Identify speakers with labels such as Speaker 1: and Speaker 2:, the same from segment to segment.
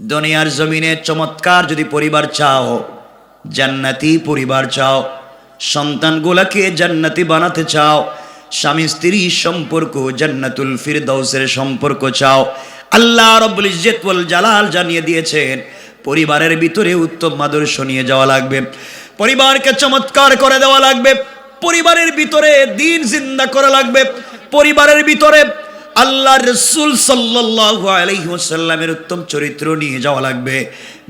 Speaker 1: দুনিয়ার জমিনে চমৎকার যদি পরিবার চাও, জান্নাতি পরিবার চাও, সন্তানগুলাকে জান্নাতি বানাতে চাও, স্বামী স্ত্রী সম্পর্ক, জান্নাতুল ফিরদৌসের সম্পর্ক চাও, আল্লাহ রব্বুল ইজ্জত ওয়াল জালাল জানিয়ে দিয়েছেন, পরিবারের ভিতরে উত্তম আদর্শ নিয়ে যাওয়া লাগবে, পরিবারকে চমৎকার করে দেওয়া লাগবে, পরিবারের ভিতরে দিন জিন্দা করা লাগবে, পরিবারের ভিতরে আল্লাহ রসুল সাল্লাল্লাহু আলাইহি ওয়াসাল্লামের উত্তম চরিত্র নিয়ে যাওয়া লাগবে।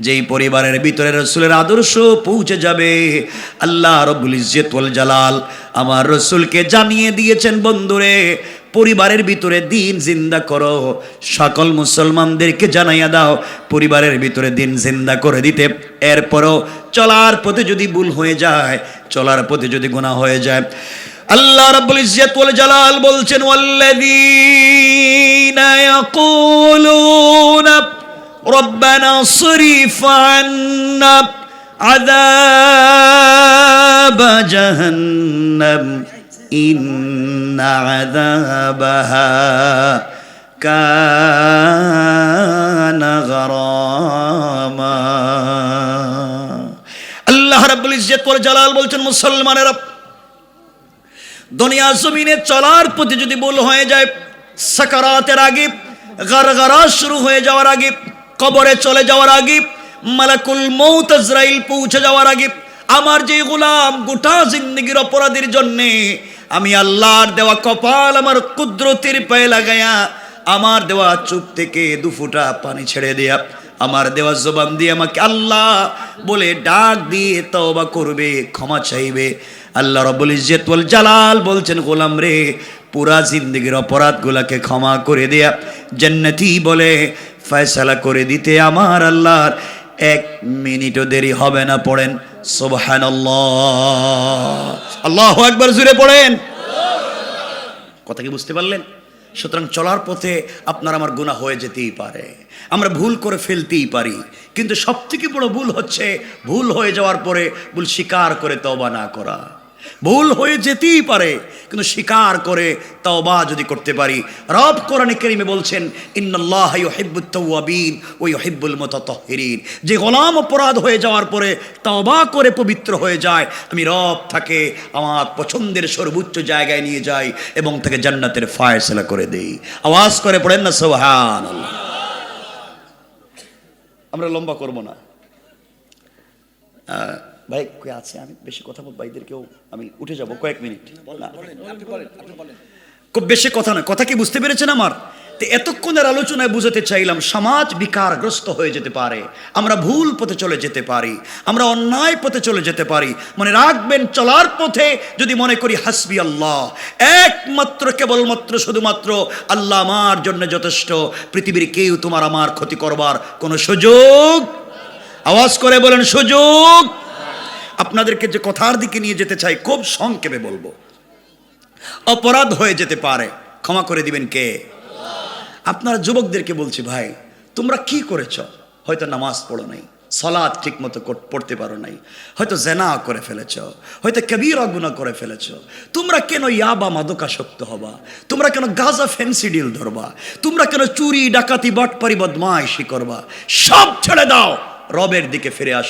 Speaker 1: যেই পরিবারের ভিতরে রসুলের আদর্শ পৌঁছে যাবে। আল্লাহ রব্বুল ইজ্জত ওয়াল জালাল আমার রসুলকে জানিয়ে দিয়েছেন, বন্ধুরে, পরিবারের ভিতরে দিন জিন্দা করো। সকল মুসলমানদেরকে জানাইয়া দাও, পরিবারের ভিতরে দিন জিন্দা করে দিতে। এরপরও চলার পথে যদি ভুল হয়ে যায়, চলার পথে যদি গুনাহ হয়ে যায় আল্লাহ রাব্বুল ইজ্জত ওয়াল জালাল বলছেন, ওয়াল্লাযীনা ইয়াকুলুনা রব্বানা সরিফ আন্না আযাব জাহান্নাম, ইন্ন আযাবাহা কানা গারামা। আল্লাহ রাব্বুল ইজ্জত ওয়াল জালাল বলছেন, মুসলমানেরা দুনিয়া জমিনে চলার প্রতি যদি ভুল হয়ে যায়, সাকারাতের আগে, গারগারা শুরু হয়ে যাওয়ার আগে, কবরে চলে যাওয়ার আগে, মালাকুল মৌত ইসরাইল পৌঁছে যাওয়ার আগে, আমার যে গোলাম গোটা জিন্দগির অপরাধের জন্যে আমি আল্লাহর দেওয়া কপাল, আমার কুদরতির পায়ে লাগায়া, আমার দেওয়া চুপ থেকে দুফুটা পানি ছেড়ে দেয়া। আমার দেওয়া জবান দিয়ে আমাকে আল্লাহ বলে ডাক দিয়ে তওবা করবে, ক্ষমা চাইবে। আল্লাহ রব্বুল ইজ্জত ওয়াল জালাল বলছেন, গোলাম রে, পুরা জিন্দগির অপরাধগুলাকে ক্ষমা করে দেয়া জান্নাতি বলে, ফয়সালা করে দিতে আমার আল্লাহর এক মিনিটও দেরি হবে না। পড়েন সোবহান আল্লাহ আল্লাহ একবার জুড়ে পড়েন। কথা কি বুঝতে পারলেন? সুতরাং চলার পথে আপনার আমার গুণা হয়ে যেতেই পারে। আমরা ভুল করে ফেলতেই পারি। কিন্তু সবথেকে বড় ভুল হচ্ছে, ভুল হয়ে যাওয়ার পরে ভুল স্বীকার করে তবা না করা। ভুল হয়ে যেতেই পারে, কিন্তু স্বীকার করে তওবা যদি করতে পারি। রব কোরআনে কারিমে বলছেন, ইন্নাল্লাহ তাওয়াবিন ওয়া ইউহিব্বুল মুতাতাহহিরিন যে গোলাম অপরাধ হয়ে যাওয়ার পরে তওবা করে পবিত্র হয়ে যায়, আমি রব তাকে আমার পছন্দের সর্বোচ্চ জায়গায় নিয়ে যাই এবং তাকে জান্নাতের ফায়সালা করে দেই। আওয়াজ করে পড়েন না, সুবহানাল্লাহ। আমরা লম্বা করব না। ভাই কে আছে? আমি বেশি কথা বল ভাইদেরকেও আমি উঠে যাব কয়েক মিনিট। খুব বেশি কথা নয় কথা কি বুঝতে পেরেছেন আমার? তো এতক্ষণের আলোচনায় বুঝাতে চাইলাম সমাজ বিকারগ্রস্ত হয়ে যেতে পারে আমরা ভুল পথে চলে যেতে পারি আমরা অন্যায় পথে চলে যেতে পারি। মনে রাখবেন চলার পথে যদি মনে করি হাসবি আল্লাহ একমাত্র কেবলমাত্র শুধুমাত্র আল্লাহ আমার জন্য যথেষ্ট। পৃথিবীর কেউ তোমার আমার ক্ষতি করবার কোনো সুযোগ? আওয়াজ করে বলেন সুযোগ? আপনাদেরকে যে কথার দিকে নিয়ে যেতে চাই, খুব সংক্ষেপে বলব। অপরাধ হয়ে যেতে পারে। ক্ষমা করে দিবেন কে? আপনারা যুবকদেরকে বলছি, ভাই, তোমরা কি করেছ? হয়তো নামাজ পড়ো নাই সলাদ ঠিক মতো পড়তে পারো নাই, হয়তো জেনা করে ফেলেছ, হয়তো কবির অগুনা করে ফেলেছ। তোমরা কেন ইয়াবা মাদকাসক্ত হবা? তোমরা কেন গাজা ফেন্সিডিল ধরবা? তোমরা কেন চুরি, ডাকাতি, বাটপারি, বদমাইশি করবা? সব ছেড়ে দাও! রবের দিকে ফিরে আস।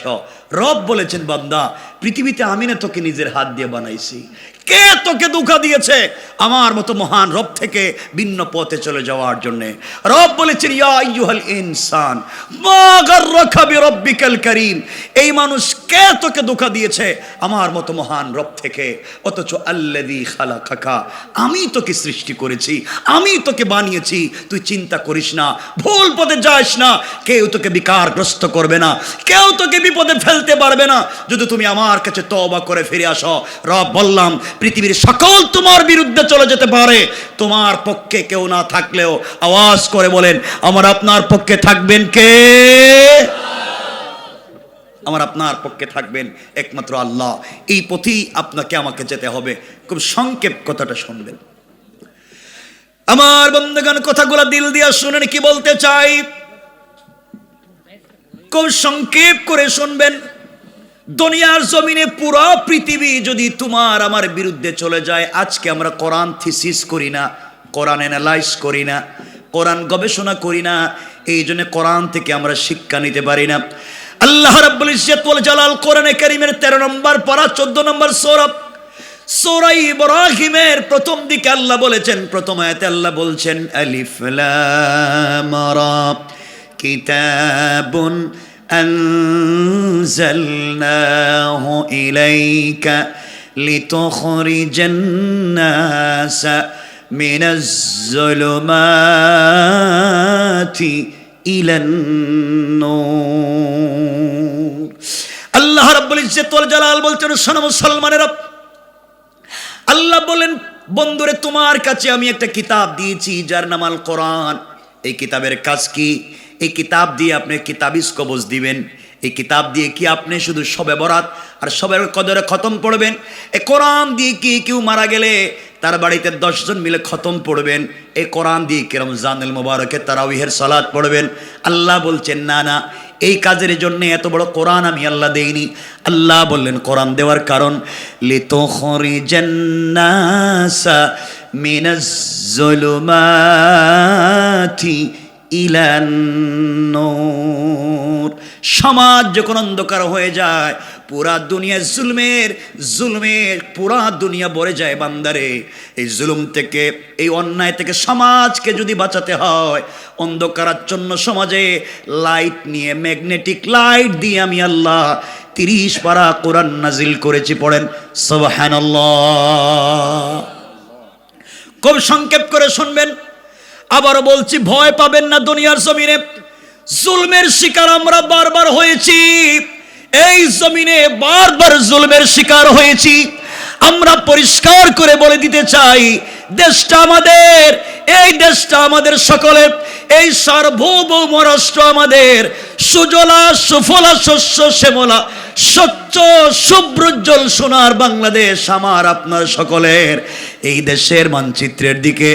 Speaker 1: রব বলেছেন, বান্দা, পৃথিবীতে আমি না তোকে নিজের হাত দিয়ে বানাইছি। কে তোকে দুঃখা দিয়েছে? আমার মতো মহান রব থেকে ভিন্ন পথে চলে যাওয়ার জন্য। রব বলেছেন, ইয়া আইয়ুহাল ইনসান বিরাব্বিকাল কারীম। এই মানুষ কে তোকে ধোঁকা দিয়েছে? আমার মতো মহান রব থেকে। অথচ আল্লাযী খালাকাকা, আমি তোকে সৃষ্টি করেছি, আমি তোকে বানিয়েছি। তুই চিন্তা করিস না, ভুল পথে যাস না। কেউ তোকে বিকারগ্রস্ত করবে না, কেউ তোকে বিপদে ফেলতে পারবে না। যদি তুমি আমার কাছে তওবা করে ফিরে আসো, রব বললাম পৃথিবীর সকল তোমার বিরুদ্ধে চলে যেতে পারে। তোমার পক্ষে কেউ না থাকলেও আওয়াজ করে বলেন, আমার আপনার পক্ষে থাকবেন কে? আমার আপনার পক্ষে থাকবেন একমাত্র আল্লাহ। এই পথেই আপনাকে আমাকে যেতে হবে। খুব সংক্ষেপ কথাটা শুনবেন। আমার বন্ধুগান কথাগুলো দিল দিয়া শুনেন, কি বলতে চাই? খুব সংক্ষেপ করে শুনবেন। দুনিয়ার জমিনে পুরো পৃথিবী যদি তোমার আমার বিরুদ্ধে চলে যায়, আজকে আমরা কোরআন থিসিস করি না, কোরআন অ্যানালাইজ করি না, কোরআন গবেষণা করি না, এই জন্য কোরআন থেকে আমরা শিক্ষা নিতে পারি না। আল্লাহ রাব্বুল ইজ্জত ওয়াল জালাল কোরআনে কারীমের 13 নম্বর পারা 14 নম্বর সূরা। সূরা ইব্রাহিমের প্রথম দিকে আল্লাহ বলেছেন, প্রথম আয়াতে আল্লাহ বলছেন, আলিফ লাম রা, কিতাবুন أنزلناه إليك لتخرج الناس من الظلمات إلى النور আল্লাহ রাব্বুল ইজ্জত ওয়াল জালাল বলছেন শোনো মুসলমানেরা আল্লাহ বলেন বন্ধুরে তোমার কাছে আমি একটা কিতাব দিয়েছি যার নাম আল কোরআন এই কিতাবের কাজ কি এই কিতাব দিয়ে আপনি কিতাবিস কবজ দিবেন। এই কিতাব দিয়ে কি আপনি শুধু সবে বরাত আর সবের কদরে খতম পড়বেন? এ কোরআন দিয়ে কি কেউ মারা গেলে তার বাড়িতে দশজন মিলে খতম পড়বেন? এ কোরআন দিয়ে কি রমজানুল মুবারকে তারাউইহের সালাদ পড়বেন? আল্লাহ বলছেন, না না, এই কাজের জন্য এত বড় কোরআন আমি আল্লাহ দেইনি। আল্লাহ বললেন, কোরআন দেওয়ার কারণ, লিতখরিজান্নাসা মিনাজ জুলুমাতি ইলান সমাজ যখন অন্ধকার হয়ে যায়, পুরা দুনিয়া জুলমের জুলমের পুরা দুনিয়া ভরে যায় বান্দারে। এই জুলুম থেকে, এই অন্যায় থেকে সমাজকে যদি বাঁচাতে হয়, অন্ধকারাচ্ছন্ন সমাজে লাইট নিয়ে, ম্যাগনেটিক লাইট দিয়ে আমি আল্লাহ তিরিশ পারা কোরআন নাজিল করেছি, পড়েন, সবহানাল্লাহ। খুব সংক্ষেপ করে শুনবেন আবারও বলছি, ভয় পাবেন না দুনিয়ার জমিনে। জুলমের শিকার আমরা বারবার হয়েছি। এই জমিনে বারবার জুলমের শিকার হয়েছি। আমরা পরিষ্কার করে বলে দিতে চাই, দেশটা আমাদের, এই দেশটা আমাদের সকলের। এই সার্বভৌম রাষ্ট্র আমাদের সুজলা সুফলা শস্য শ্যামলা, স্বচ্ছ শুভ্রোজ্জ্বল সোনার বাংলাদেশ আমার আপনার সকলের। এই দেশের মানচিত্রের দিকে,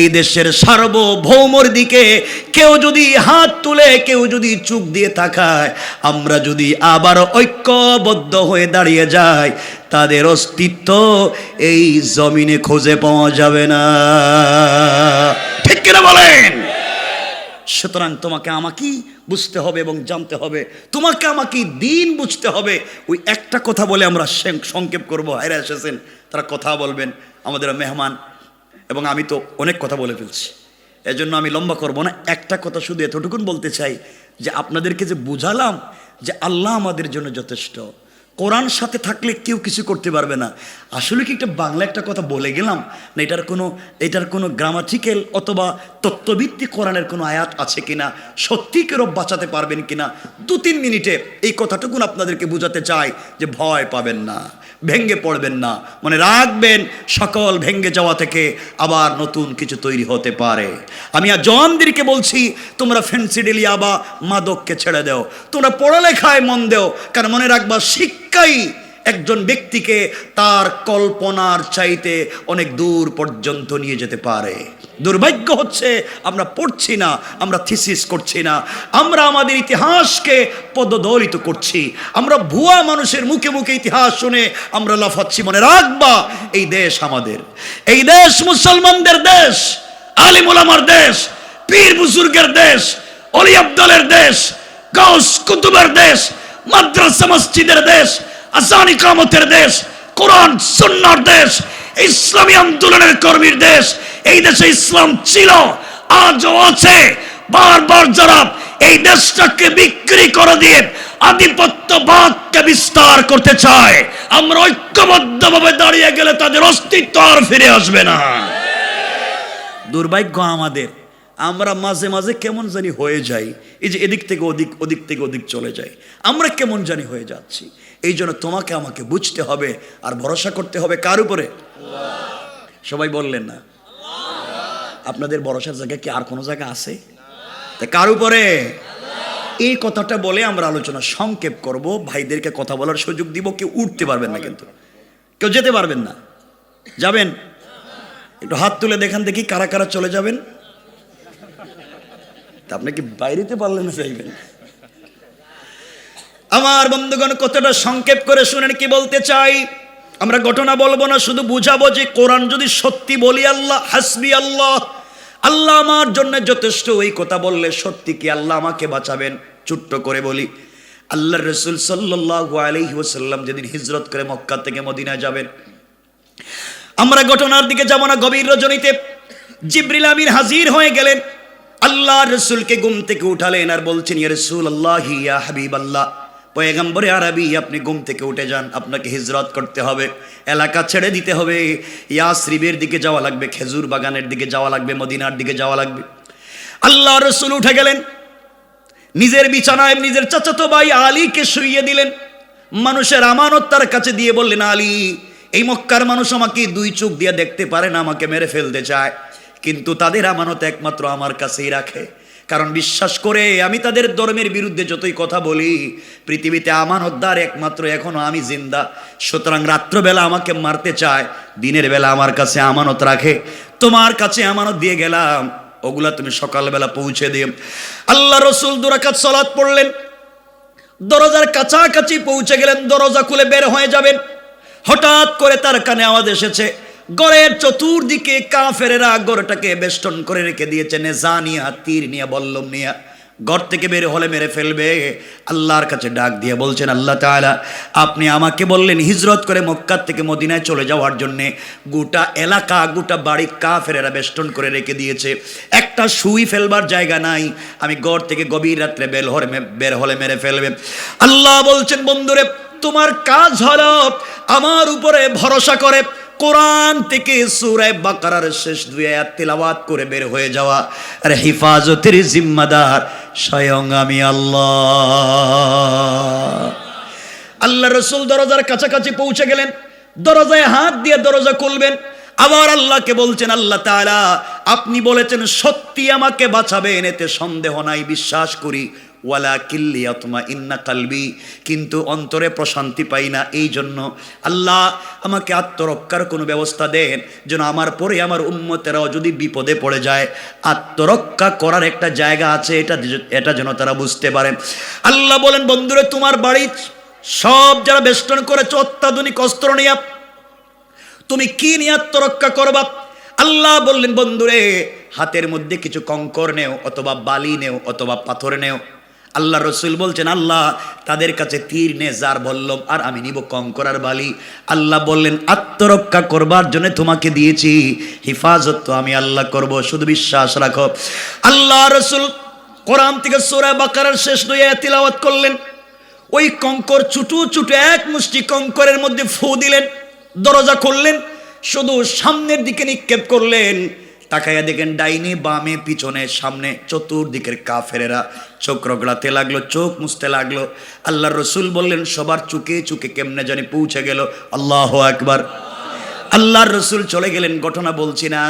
Speaker 1: এই দেশের সার্বভৌমর দিকে কেউ যদি হাত তুলে, কেউ যদি চুপ দিয়ে তাকায়, আমরা যদি আবার ঐক্যবদ্ধ হয়ে দাঁড়িয়ে যাই, তাদের অস্তিত্ব এই জমিনে খুঁজে পাওয়া যাবে না। ঠিক কিনা বলেন? সুতরাং তোমাকে আমাকেই বুঝতে হবে এবং জানতে হবে। তোমাকে আমাকে দিন বুঝতে হবে। ওই একটা কথা বলে আমরা সংক্ষেপ করব। হায়রা এসেছেন, তারা কথা বলবেন আমাদের মেহমান। এবং আমি তো অনেক কথা বলে ফেলছি। এজন্য আমি লম্বা করব না। একটা কথা শুধু এতটুকুন বলতে চাই যে আপনাদেরকে যে বুঝালাম যে আল্লাহ আমাদের জন্য যথেষ্ট। কোরআন সাথে থাকলে কেউ কিছু করতে পারবে না। আসলে কি একটা বাংলা একটা কথা বলে গেলাম? না, এটার কোনো এটার কোনো গ্রামাটিক্যাল অথবা তত্ত্বভিত্তিক কোরআনের কোনো আয়াত আছে কিনা? সত্যি কেউ বাঁচাতে পারবেন কিনা? দু তিন মিনিটে এই কথাটুকুন আপনাদেরকে বোঝাতে চাই যে ভয় পাবেন না। ভেঙ্গে পড়বেন না। মনে রাখবেন, সকল ভেঙ্গে যাওয়া থেকে আবার নতুন কিছু তৈরি হতে পারে। আমি আর জওয়ানদেরকে বলছি, তোমরা ফেন্সিডিলি আবা মাদককে ছেড়ে দাও। তোমরা পড়ালেখায় মন দেও, কারণ মনে রাখবা শিক্ষাই একজন ব্যক্তিকে তার কল্পনার চাইতে অনেক দূর পর্যন্ত নিয়ে যেতে পারে। দুর্ভাগ্য হচ্ছে আমরা পড়ছি না, আমরা থিসিস করছি না, আমরা আমাদের ইতিহাসকে পদদলিত করছি। আমরা ভুয়া মানুষের মুখে মুখে ইতিহাস শুনে আমরা লাফাচ্ছি, মনে রাখবা, এই দেশ আমাদের। এই দেশ মুসলমানদের দেশ, আলিমুল আমার দেশ, পীর বুজুর্গের দেশ, অলি আব্দালের দেশ, গাউস কুতুবের দেশ, মাদ্রাসা মসজিদের দেশ আসানি কামতের দেশ, কোরআন, সুন্নার দেশ, ইসলামী আন্দোলনের কর্মীর দেশ, এই দেশে ইসলাম ছিল, আজও আছে। বারবার যারা এই দেশটাকে বিক্রি করে দিয়ে আধিপত্যবাদকে বিস্তার করতে চায়। আমরা ঐক্যবদ্ধভাবে দাঁড়িয়ে গেলে তাদের অস্তিত্ব আর ফিরে আসবে না। দুর্ভাগ্য আমাদের, আমরা মাঝে মাঝে কেমন জানি হয়ে যাই, এই যে এদিক থেকে ওদিক ওদিক থেকে ওদিক চলে যাই। আমরা কেমন জানি হয়ে যাচ্ছি। এই জন্য তোমাকে আমাকে বুঝতে হবে আর ভরসা করতে হবে কার উপরে? সবাই বললেন না। আপনাদের ভরসার জায়গায় কি আর কোনো জায়গা আছে? তা কার উপরে? এই কথাটা বলে আমরা আলোচনা সংক্ষেপ করব। ভাইদেরকে কথা বলার সুযোগ দিব, কেউ উঠতে পারবেন না কিন্তু। কেউ যেতে পারবেন না। যাবেন? একটু হাত তুলে দেখান দেখি কারা কারা চলে যাবেন। তা আপনি কি বাইরেতে পারলেন না চাইবেন আমার বন্ধুগণ কতটা সংক্ষেপ করে শুনেন, কি বলতে চাই? আমরা ঘটনা বলব না, শুধু বুঝাবো যে কোরআন যদি সত্যি বলি আল্লাহ, হাসবি আল্লাহ আল্লাহ আমার জন্য যথেষ্ট। ওই কথা বললে সত্যি কি আল্লাহ আমাকে বাঁচাবেন? ছোট্ট করে বলি আল্লাহ রসুল সাল্লাহ আলহি ওসাল্লাম যেদিন হিজরত করে মক্কা থেকে মদিনায় যাবেন, আমরা ঘটনার দিকে যাব না, গভীর রজনীতে। জিব্রিল আমির হাজির হয়ে গেলেন আল্লাহ রসুলকে ঘুম থেকে উঠালেন আর বলছেন, ইয়া রসুল আল্লাহ ইয়া হাবিব আল্লাহ পয়গম্বরে আরবি, আপনি ঘুম থেকে উঠে যান, আপনাকে হিজরত করতে হবে। এলাকা ছেড়ে দিতে হবে। ইয়া ইয়াসরিবের দিকে যাওয়া লাগবে, খেজুর বাগানের দিকে যাওয়া লাগবে, মদিনার দিকে যাওয়া লাগবে। আল্লাহ রসুল উঠে গেলেন। নিজের বিছানায় নিজের চাচাতো ভাই আলীকে শুইয়ে দিলেন। মানুষের আমানত তার কাছে দিয়ে বললেন, আলী, এই মক্কার মানুষ আমাকে দুই চোখ দিয়ে দেখতে পারে না, আমাকে মেরে ফেলতে চায়। কিন্তু তাদের আমানত একমাত্র আমার কাছেই রাখে। কারণ বিশ্বাস করে আমি তাদের ধর্মের বিরুদ্ধে যতই কথা বলি, পৃথিবীতে আমানতদার একমাত্র এখনও আমি জিন্দা। সুতরাং রাত্রবেলা আমাকে মারতে চায়, দিনের বেলা আমার কাছে আমানত রাখে। তোমার কাছে আমানত দিয়ে গেলাম, ওগুলা তুমি সকালবেলা পৌঁছে দিও। আল্লাহ রসুল দুরাকাত সলাৎ পড়লেন। দরজার কাছাকাছি পৌঁছে গেলেন, দরজা খুলে বের হয়ে যাবেন। হঠাৎ করে তার কানে আওয়াজ এসেছে গড়ের চতুর্দিকে কাফেরেরা গড়টাকে বেষ্টন করে রেখে দিয়েছে। নেজা নিয়া তীর নিয়ে, বল্লম নিয়া। ঘর থেকে বের হলে মেরে ফেলবে। আল্লাহর কাছে ডাক দিয়ে বলছেন, আল্লাহ তাআলা, আপনি আমাকে বললেন হিজরত করে মক্কার থেকে মদিনায় চলে যাওয়ার জন্যে গোটা এলাকা, গোটা বাড়ি কাফেরেরা বেষ্টন করে রেখে দিয়েছে। একটা সুই ফেলবার জায়গা নাই। আমি ঘর থেকে গভীর রাত্রে বের হলে বের হলে মেরে ফেলবে। আল্লাহ বলছেন, বন্ধুরে, তোমার কাজ হলো আমার উপরে ভরসা করে কোরআন থেকে সুরায় বাকারার শেষ দুই আয়াত তেলাওয়াত করে বের হয়ে যাওয়া। আর হিফাজতের জিম্মাদার, স্বয়ং আমি আল্লাহ। আল্লাহ রসুল দরজার কাছাকাছি পৌঁছে গেলেন। দরজায় হাত দিয়ে দরজা খুলবেন। আবার আল্লাহকে বলছেন, আল্লাহ তাআলা, আপনি বলেছেন, সত্যি আমাকে বাঁচাবেন, এতে সন্দেহ নাই, বিশ্বাস করি। ওয়ালা কিল্লি অতমা ইন্না কালবি, কিন্তু অন্তরে প্রশান্তি পাই না। এই জন্য আল্লাহ আমাকে আত্মরক্ষার কোনো ব্যবস্থা দেন, যেন আমার পরে আমার উন্মতেরাও যদি বিপদে পড়ে যায়, আত্মরক্ষা করার একটা জায়গা আছে, এটা এটা যেন তারা বুঝতে পারেন আল্লাহ বলেন, বন্ধুরে, তোমার বাড়ি সব যারা বেষ্টন করেছ, অত্যাধুনিক অস্ত্র নিয়ে, তুমি কি নিয়ে আত্মরক্ষা করবা? আল্লাহ বললেন, বন্ধুরে, হাতের মধ্যে কিছু কঙ্কর নেও, অথবা বালি নেও, অথবা পাথর নেও আল্লাহ রসুল বলছেন, আল্লাহ, তাদের কাছে তীর নে, যার বললাম আর আমি নিব কঙ্কর আর বালি। আল্লাহ বললেন, আত্মরক্ষা করবার জন্য তোমাকে দিয়েছি। হিফাজত তো আমি আল্লাহ করব, শুধু বিশ্বাস রাখো। আল্লাহ রসুল কোরআন থেকে সোরা বাকারার শেষ দুই তিলাওয়াত করলেন। ওই কঙ্কর ছুটু ছুটু এক মুষ্টি কঙ্করের মধ্যে ফু দিলেন, দরজা খুললেন, শুধু সামনের দিকে নিক্ষেপ করলেন। তাকাইয়া দেখেন ডাইনি বামে, পিছনে, সামনে, চতুর্দিকের কাফেরেরা। চোখ রগড়াতে লাগল, চোখ মুছতে লাগল। আল্লাহ রসুল বললেন, সবার চুকে চুকে কেমনে জানি পৌঁছে গেল। আল্লাহ একবার আল্লাহর রসুল চলে গেলেন, ঘটনা বলছি না।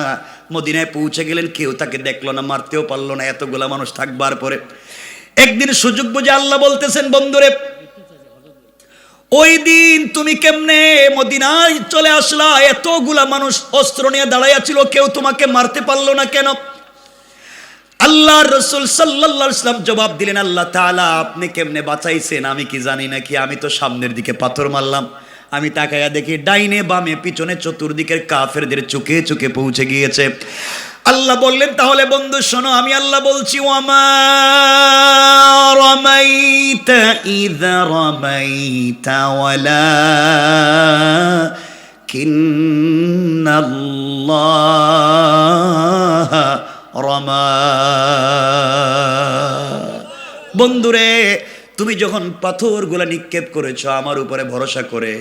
Speaker 1: মদিনায় পৌঁছে গেলেন, কেউ তাকে দেখল না, মারতেও পারল না, এতগুলা মানুষ থাকবার পরে। একদিন সুযোগ বুঝে আল্লাহ বলতেছেন, বন্ধুরে ওই দিন তুমি কেমনে মদিনায় চলে আসলা? এতগুলা মানুষ অস্ত্র নিয়ে দাঁড়াইয়া ছিল, কেউ তোমাকে মারতে পারল না কেন? আল্লাহ রসুল ইসলাম জবাব দিলেন, আল্লাহ তাআলা আপনি কেমনে বাঁচাইছেন? আমি কি জানি নাকি? আমি তো সামনের দিকে পাথর মারলাম। আমি তাকাইয়া দেখি ডাইনে বামে পিছনে চতুর্দিকের কাফেরদের চুকে চুকে পৌঁছে গিয়েছে। আল্লাহ বললেন তাহলে বন্ধু শোনো আমি আল্লাহ বলছি রমাইতা রমাইতা রমা। বন্ধুরে তুমি যখন পাথরগুলা নিক্ষেপ করেছ আমার উপরে ভরসা করে,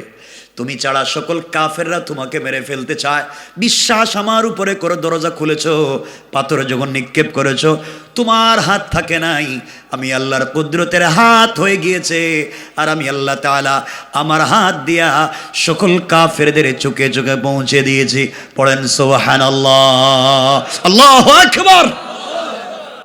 Speaker 1: তুমি ছাড়া সকল কাফেররা তোমাকে মেরে ফেলতে চায়। বিশ্বাস আমার উপরে করে দরজা খুলেছ, পাথরে যখন নিক্ষেপ করেছ, তোমার হাত থাকে নাই। আমি আল্লাহর কুদরতের হাত হয়ে গিয়েছে, আর আমি আল্লাহ তাআলা আমার হাত দিয়া সকল কাফেরদের চোখে চোখে পৌঁছে দিয়েছি। পড়েন সোহান আল্লাহ আল্লাহ আকবার।